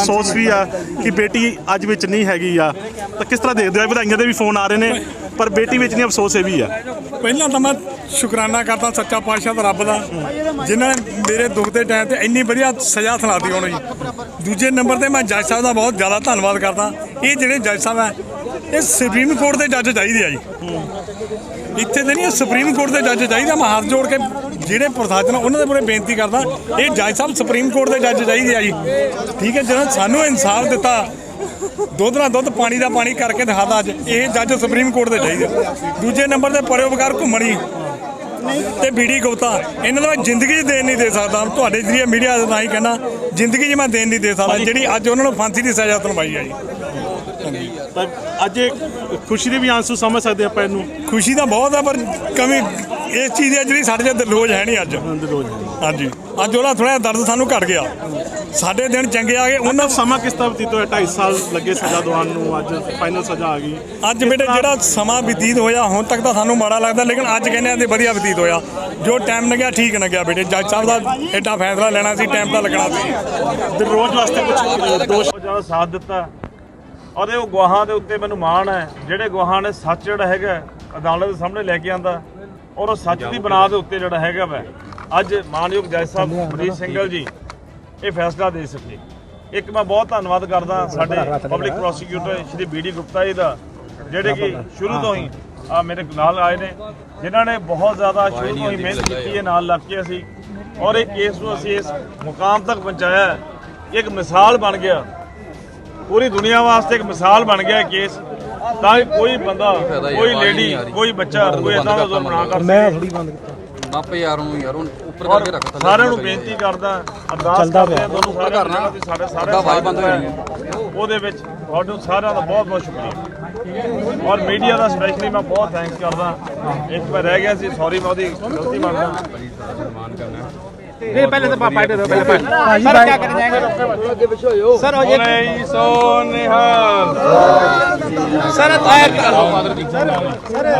ਅਫਸੋਸ ਵੀ ਆ ਕਿ ਬੇਟੀ ਅੱਜ ਵਿੱਚ ਨਹੀਂ ਹੈਗੀ ਆ। ਤਾਂ ਕਿਸ ਤਰ੍ਹਾਂ ਦੇਖਦੇ ਹੋ? ਵਧਾਈਆਂ ਦੇ ਵੀ ਫੋਨ ਆ ਰਹੇ ਨੇ। ਪਰ ਬੇਟੀ ਵਿੱਚ ਨਹੀਂ ਅਫਸੋਸ ਇਹ ਵੀ ਆ। ਪਹਿਲਾਂ ਤਾਂ ਮੈਂ ਸ਼ੁਕਰਾਨਾ ਕਰਦਾ ਸੱਚਾ ਪਾਤਸ਼ਾਹ ਦਾ ਰੱਬ ਦਾ, ਜਿਨ੍ਹਾਂ ਨੇ ਮੇਰੇ ਦੁੱਖ ਦੇ ਟਾਈਮ ਤੇ ਇੰਨੀ ਵਧੀਆ ਸਜ਼ਾ ਸੁਣਾਤੀ ਉਹਨੂੰ ਜੀ ਦੂਜੇ ਨੰਬਰ ਤੇ ਮੈਂ ਜੱਜ ਸਾਹਿਬ ਦਾ ਬਹੁਤ ਜ਼ਿਆਦਾ ਧੰਨਵਾਦ ਕਰਦਾ। ਇਹ ਜਿਹੜੇ ਜੱਜ ਸਾਹਿਬ ਹੈ ਇਹ ਸੁਪਰੀਮ ਕੋਰਟ ਦੇ ਜੱਜ ਚਾਹੀਦੇ ਆ ਜੀ। ਇੱਥੇ ਤੇ ਨਹੀਂ ਸੁਪਰੀਮ ਕੋਰਟ ਦੇ ਜੱਜ ਚਾਹੀਦਾ ਮੈਂ ਹੱਥ ਜੋੜ ਕੇ ਜਿਹੜੇ ਪ੍ਰਸ਼ਾਸਨ ਉਹਨਾਂ ਦੇ ਮੂਹਰੇ ਬੇਨਤੀ ਕਰਦਾ, ਇਹ ਜੱਜ ਸਾਹਿਬ ਸੁਪਰੀਮ ਕੋਰਟ ਦੇ ਜੱਜ ਚਾਹੀਦੇ ਆ ਜੀ। ਠੀਕ ਹੈ, ਜਿਹਨਾਂ ਸਾਨੂੰ ਇਨਸਾਫ ਦਿੱਤਾ ਦੁੱਧ ਨਾਲ ਦੁੱਧ ਪਾਣੀ ਦਾ ਪਾਣੀ ਕਰਕੇ ਦਿਖਾਦਾ ਅੱਜ। ਇਹ ਜੱਜ ਸੁਪਰੀਮ ਕੋਰਟ ਦੇ ਚਾਹੀਦੇ ਦੂਜੇ ਨੰਬਰ ਤੇ ਪਰੋਪਕਾਰ ਘੁੰਮਣੀ ਤੇ ਬੀੜੀ ਗੁਪਤਾ ਇਹਨਾਂ ਦਾ ਜ਼ਿੰਦਗੀ 'ਚ ਦੇਣ ਨਹੀਂ ਦੇ ਸਕਦਾ। ਤੁਹਾਡੇ ਜਰੀਏ ਮੀਡੀਆ ਦਾ ਤਾਂ ਹੀ ਕਹਿਣਾ ਜ਼ਿੰਦਗੀ 'ਚ ਮੈਂ ਦੇਣ ਨਹੀਂ ਦੇ ਸਕਦਾ। ਜਿਹੜੀ ਅੱਜ ਉਹਨਾਂ ਨੂੰ ਫਾਂਸੀ ਦੀ ਸਜ਼ਾ ਸੁਣਵਾਈ ਆ ਜੀ। ਤਾਂ ਅੱਜ ਇਹ ਖੁਸ਼ੀ ਦੇ ਵੀ ਆਂਸੂ ਸਮਝ ਸਕਦੇ ਆਪਾਂ ਇਹਨੂੰ। ਖੁਸ਼ੀ ਤਾਂ ਬਹੁਤ ਆ ਪਰ ਕਮੀ ਇਸ ਚੀਜ਼ ਦੀ ਜਿਹੜੀ ਸਾਡੇ ਤੇ ਰੋਜ਼ ਹੈ ਨਹੀਂ ਅੱਜ। ਹਾਂਜੀ। ਅੱਜ ਉਹਦਾ ਥੋੜਾ ਦਰਦ ਸਾਨੂੰ ਘਟ ਗਿਆ। ਸਾਡੇ ਦਿਨ ਚੰਗੇ ਆ ਗਏ ਉਹਨਾਂ ਸਮਾਂ ਕਿਸ ਤਰ੍ਹਾਂ ਬਤੀਤ ਹੋਇਆ? 2.5 ਸਾਲ ਲੱਗੇ ਸਜ਼ਾ ਦੌਰਾਨ ਨੂੰ ਅੱਜ ਫਾਈਨਲ ਸਜ਼ਾ ਆ ਗਈ। ਅੱਜ ਬੇਟੇ ਜਿਹੜਾ ਸਮਾਂ ਬਤੀਤ ਹੋਇਆ ਹੁਣ ਤੱਕ ਤਾਂ ਸਾਨੂੰ ਮਾੜਾ ਲੱਗਦਾ ਲੇਕਿਨ ਅੱਜ ਕਹਿੰਦੇ ਆ ਤੇ ਵਧੀਆ ਬਤੀਤ ਹੋਇਆ। ਜੋ ਟਾਈਮ ਲੱਗਿਆ ਠੀਕ ਲੱਗਿਆ ਬੇਟੇ। ਜੱਜ ਸਾਹਿਬ ਦਾ ਐਡਾ ਫੈਸਲਾ ਲੈਣਾ ਸੀ ਟਾਈਮ ਤਾਂ ਲੱਗਣਾ ਸੀ। ਤੇ ਰੋਜ਼ ਵਾਸਤੇ ਕੁਝ ਦੋਸ਼ ਜ਼ਿਆਦਾ ਸਾਥ ਦਿੱਤਾ। ਔਰ ਇਹ ਉਹ ਗਵਾਹਾਂ ਦੇ ਉੱਤੇ ਮੈਨੂੰ ਮਾਣ ਹੈ ਜਿਹੜੇ ਗਵਾਹਾਂ ਨੇ ਸੱਚ ਜਿਹੜਾ ਹੈਗਾ ਅਦਾਲਤ ਦੇ ਸਾਹਮਣੇ ਲੈ ਕੇ ਆਂਦਾ। ਔਰ ਉਹ ਸੱਚ ਦੀ ਬਣਾ ਦੇ ਉੱਤੇ ਜਿਹੜਾ ਹੈਗਾ ਵੈ। ਅੱਜ ਮਾਨਯੋਗ ਜੱਜ ਸਾਹਿਬ ਮਰੀਸ਼ ਸਿੰਘਲ ਜੀ ਇਹ ਫੈਸਲਾ ਦੇ ਸਕੇ। ਇੱਕ ਮੈਂ ਬਹੁਤ ਧੰਨਵਾਦ ਕਰਦਾ ਸਾਡੇ public prosecutor Shri B D Gupta ji ਦਾ ਜਿਹੜੇ ਕਿ ਸ਼ੁਰੂ ਤੋਂ ਹੀ ਆ ਮੇਰੇ ਨਾਲ ਆਏ ਨੇ ਜਿਨ੍ਹਾਂ ਨੇ ਬਹੁਤ ਜ਼ਿਆਦਾ ਸ਼ੁਰੂ ਤੋਂ ਹੀ ਮਿਹਨਤ ਕੀਤੀ ਹੈ ਨਾਲ ਲੱਗ ਕੇ ਅਸੀਂ। ਔਰ ਇਹ ਕੇਸ ਨੂੰ ਅਸੀਂ ਇਸ ਮੁਕਾਮ ਤੱਕ ਪਹੁੰਚਾਇਆ। ਇੱਕ ਮਿਸਾਲ ਬਣ ਗਿਆ। ਪੂਰੀ ਦੁਨੀਆ ਵਾਸਤੇ ਇੱਕ ਮਿਸਾਲ ਬਣ ਗਿਆ ਇਹ ਕੇਸ। ਤਾਂ ਕੋਈ ਬੰਦਾ ਕੋਈ ਲੇਡੀ ਕੋਈ ਬੱਚਾ ਕੋਈ ਇਦਾਂ ਦਾ ਜ਼ੁਲਮ ਨਾ ਕਰ ਮੈਂ ਥੋੜੀ ਬੰਦ ਕੀਤਾ। ਮਾਪੇ ਯਾਰ ਨੂੰ ਯਾਰ ਉੱਪਰ ਕਰਕੇ ਰੱਖ ਸਾਰਿਆਂ ਨੂੰ ਬੇਨਤੀ ਕਰਦਾ ਅਰਦਾਸ ਕਰਦਾ ਤੁਹਾਨੂੰ ਸਾਰਿਆਂ ਨੂੰ ਸਾਡੇ ਸਾਰੇ ਵਾਈ ਬੰਦ ਹੋ ਜਾਣੀ ਉਹਦੇ ਵਿੱਚ ਤੁਹਾਡੇ ਸਾਰਿਆਂ ਦਾ ਬਹੁਤ ਬਹੁਤ ਸ਼ੁਕਰੀਆ। ਔਰ ਮੀਡੀਆ ਦਾ ਸਪੈਸ਼ਲੀ ਮੈਂ ਬਹੁਤ ਥੈਂਕਸ ਕਰਦਾ। ਇੱਕ ਮੈਂ ਰਹਿ ਗਿਆ ਸੀ ਸੌਰੀ ਮੈਂ ਉਹਦੀ ਗਲਤੀ ਮੰਨਦਾ। ਸਨਮਾਨ ਕਰਨਾ ਨਹੀਂ ਪਹਿਲੇ ਤਾਂ ਪਾਪਾ ਦੇ ਦੋ ਪਹਿਲੇ ਸਰ ਕੀ ਕਰਨ ਜਾਏਗੇ? ਸਰ ਹੋ ਜੇ ਸੋਨਿਹਾਲ سنة آية